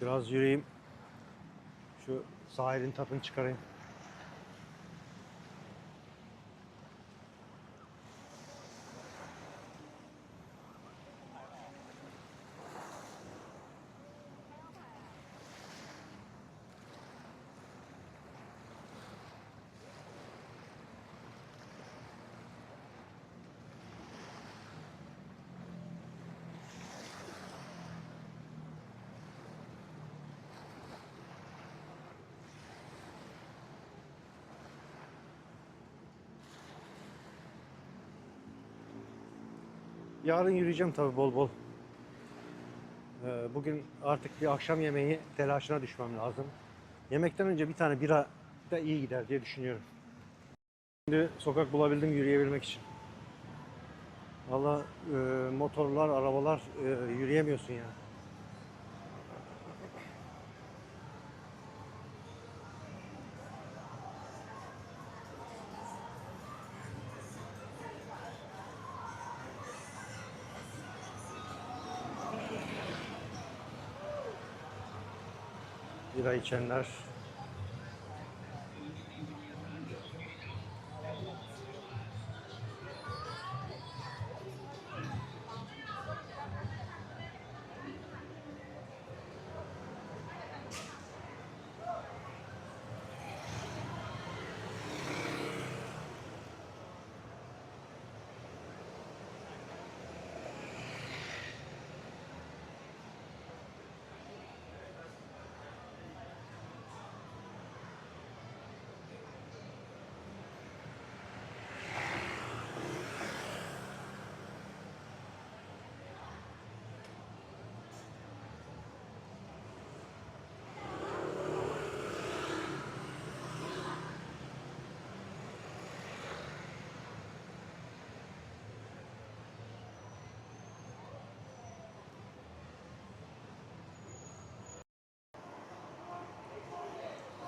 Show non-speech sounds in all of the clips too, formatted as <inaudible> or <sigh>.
Biraz yürüyeyim. Şu sahilin tadını çıkarayım. Yarın yürüyeceğim tabii bol bol. Ee, Bugün artık bir akşam yemeği telaşına düşmem lazım. Yemekten önce bir tane bira da iyi gider diye düşünüyorum. Şimdi sokak bulabildim yürüyebilmek için. Valla e, motorlar, arabalar e, yürüyemiyorsun ya. Bira içenler.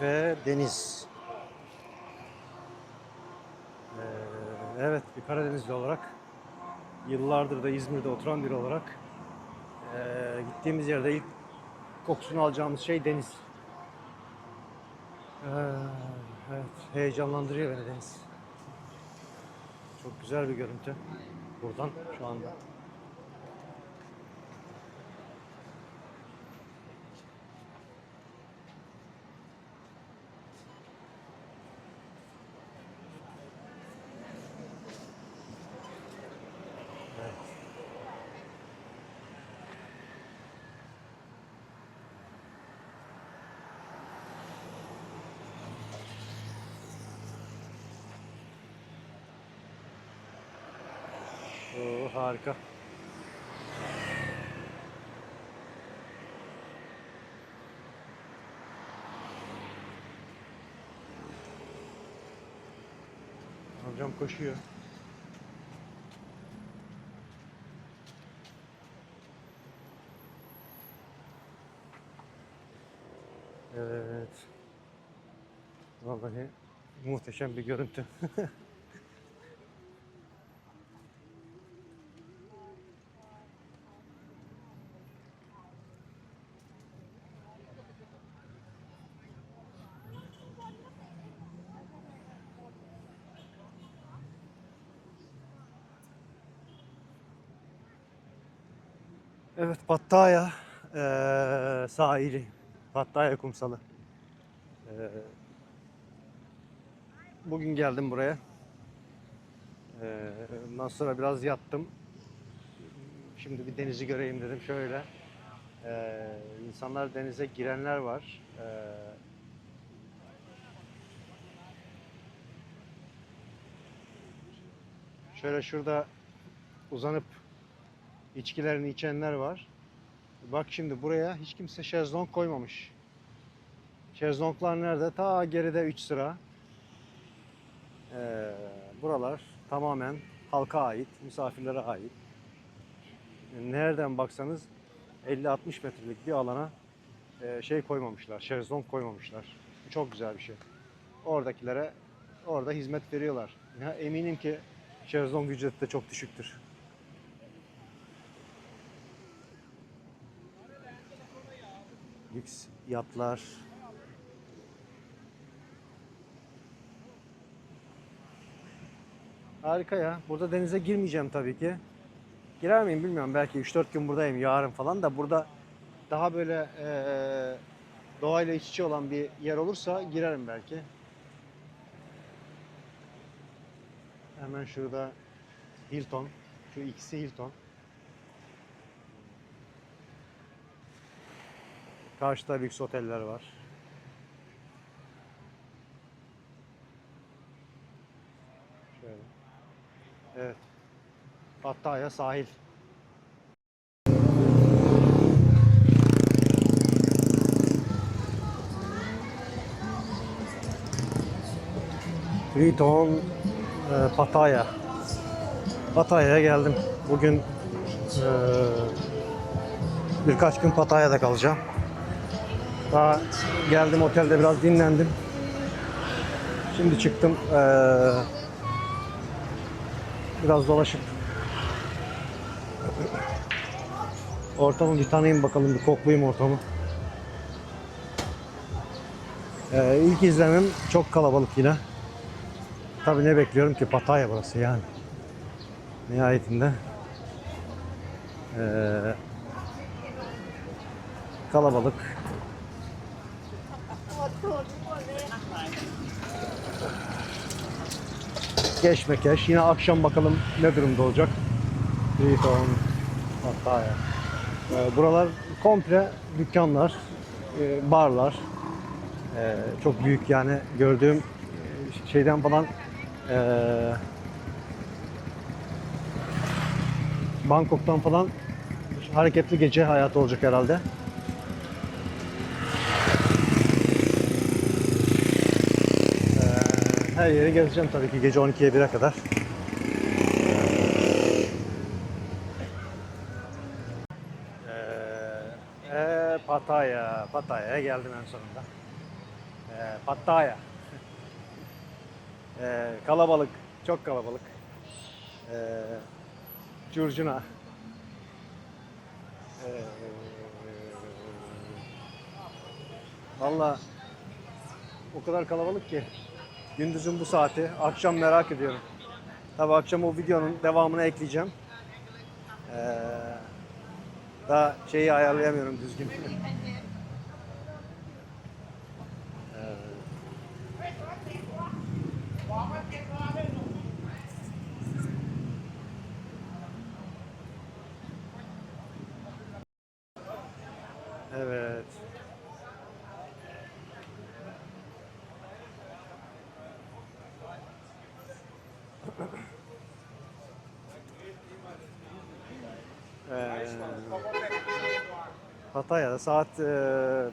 Ve deniz. Ee, evet bir Karadenizli olarak yıllardır da İzmir'de oturan biri olarak ee, gittiğimiz yerde ilk kokusunu alacağımız şey deniz. Ee, evet heyecanlandırıyor beni deniz. Çok güzel bir görüntü buradan şu anda. Harika. Amcam koşuyor. Evet. Vallahi muhteşem bir görüntü. <laughs> Evet Pattaya eee, sahili. Pattaya kumsalı. Eee, bugün geldim buraya. Eee ondan sonra biraz yattım. Şimdi bir denizi göreyim dedim şöyle. Eee insanlar denize girenler var. Eee, şöyle şurada uzanıp içkilerini içenler var. Bak şimdi buraya hiç kimse şezlong koymamış. Şezlonglar nerede? Ta geride 3 sıra. Ee, buralar tamamen halka ait, misafirlere ait. Nereden baksanız 50-60 metrelik bir alana e, şey koymamışlar, şezlong koymamışlar. Çok güzel bir şey. Oradakilere orada hizmet veriyorlar. Ya eminim ki şezlong ücreti de çok düşüktür. Lüks yatlar. Harika ya. Burada denize girmeyeceğim tabii ki. Girer miyim bilmiyorum. Belki 3-4 gün buradayım yarın falan da burada daha böyle eee doğayla iç içe olan bir yer olursa girerim belki. Hemen şurada Hilton. Şu ikisi Hilton. Karşıda lüks oteller var. Şöyle. Evet. Pattaya sahil. Hilton e, Pattaya. Pattaya'ya geldim. Bugün e, birkaç gün Pattaya'da kalacağım. Daha geldim otelde biraz dinlendim. Şimdi çıktım. e, biraz dolaşıp ortamı bir tanıyayım bakalım, bir koklayayım ortamı. E, ilk izlemim çok kalabalık yine. Tabii ne bekliyorum ki Pattaya burası yani. Nihayetinde. Ee, kalabalık. Keşmekeş. Yine akşam bakalım ne durumda olacak. Riton, Pattaya. Ee, buralar komple dükkanlar, e, barlar. Ee, çok büyük yani gördüğüm e, şeyden falan ee, Bangkok'tan falan hareketli gece hayatı olacak herhalde. Her yeri gezeceğim tabii ki gece 12'ye 1'e kadar. Ee, ee, Pattaya, Pattaya'ya geldim en sonunda. Ee, Pattaya. Ee, kalabalık, çok kalabalık. Ee, curcuna. Ee, Valla o kadar kalabalık ki gündüzün bu saati, akşam merak ediyorum. Tabi akşam o videonun devamını ekleyeceğim. Ee, daha şeyi ayarlayamıyorum düzgün. <laughs> Evet. Ee, Pattaya'da saat e,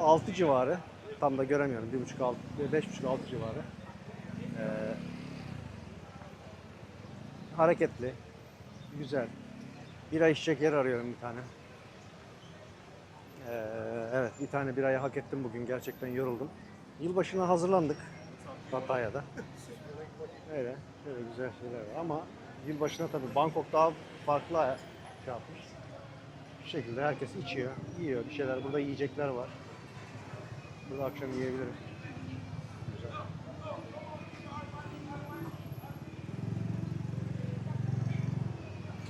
6 civarı. Tam da göremiyorum. 1.5 6 5.5 6 civarı. Ee, hareketli. Güzel. Bira içecek yer arıyorum bir tane. Ee, evet bir tane birayı hak ettim bugün. Gerçekten yoruldum. Yılbaşına hazırlandık. Pattaya'da. Öyle. Böyle güzel şeyler var ama yılbaşına tabii Bangkok daha farklı şey yapmış. Bu şekilde herkes içiyor, yiyor bir şeyler. Burada yiyecekler var. Burada akşam yiyebilirim. Güzel.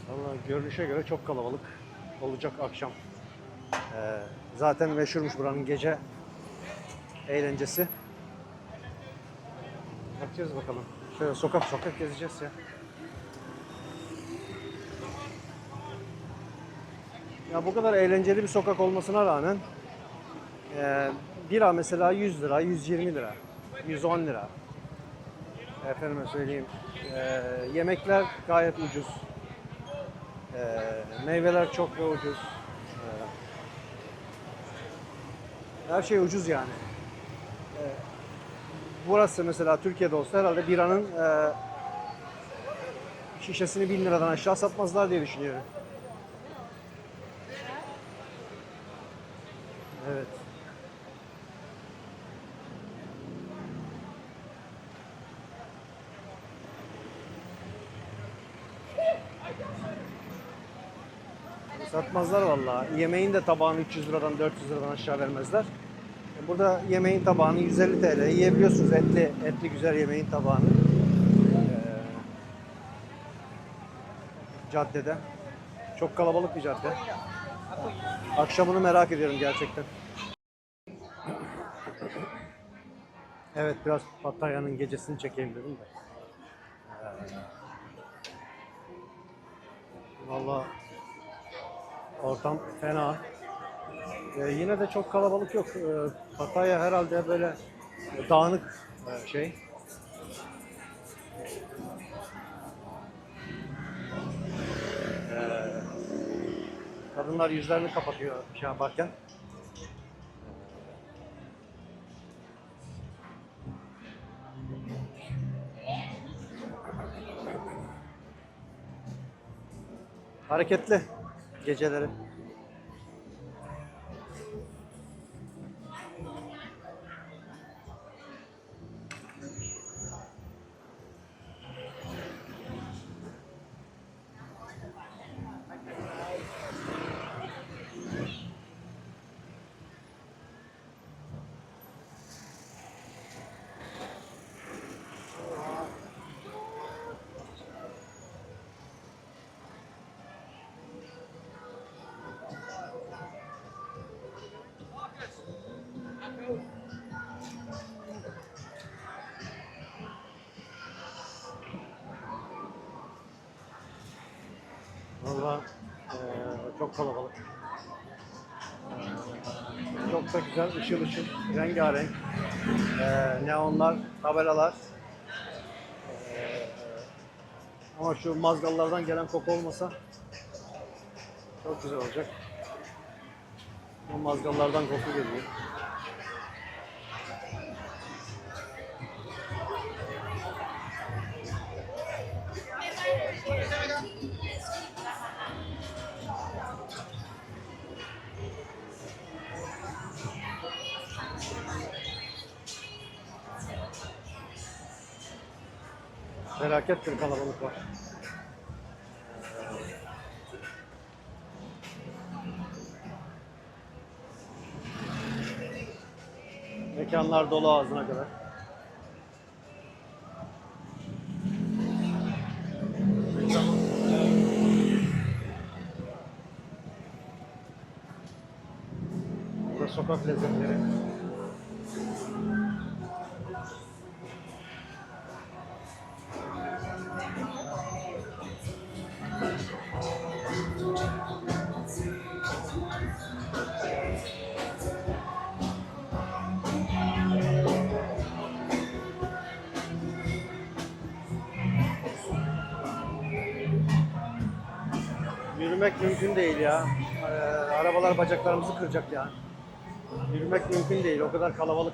Valla görünüşe göre çok kalabalık olacak akşam. Ee, zaten meşhurmuş buranın gece eğlencesi. Bakacağız bakalım. Şöyle sokak sokak gezeceğiz ya. Ya bu kadar eğlenceli bir sokak olmasına rağmen e, bira mesela 100 lira, 120 lira, 110 lira. Efendime söyleyeyim. e, yemekler gayet ucuz. E, meyveler çok da ucuz. E, her şey ucuz yani. E, burası mesela Türkiye'de olsa herhalde biranın e, şişesini 1000 liradan aşağı satmazlar diye düşünüyorum. Evet. Satmazlar vallahi. Yemeğin de tabağını 300 liradan 400 liradan aşağı vermezler. Burada yemeğin tabağını 150 TL yiyebiliyorsunuz etli etli güzel yemeğin tabağını. Ee, caddede. Çok kalabalık bir cadde. Akşamını merak ediyorum gerçekten. Evet biraz Pattaya'nın gecesini çekeyim dedim de. Ee, Valla ortam fena. Ee, yine de çok kalabalık yok. Ee, Pattaya herhalde böyle dağınık e, şey. Kadınlar yüzlerini kapatıyor şey yaparken. Hareketli geceleri. Çok kalabalık. Eee, çok da güzel, ışıl ışıl, rengarenk. Eee neonlar, tabelalar. Eee, ama şu mazgallardan gelen koku olmasa çok güzel olacak. O mazgallardan koku geliyor. Felaket bir kalabalık var. Mekanlar dolu ağzına kadar. Burada sokak lezzetleri. Yürümek mümkün değil ya. Ee, arabalar bacaklarımızı kıracak ya. Yürümek mümkün değil. O kadar kalabalık.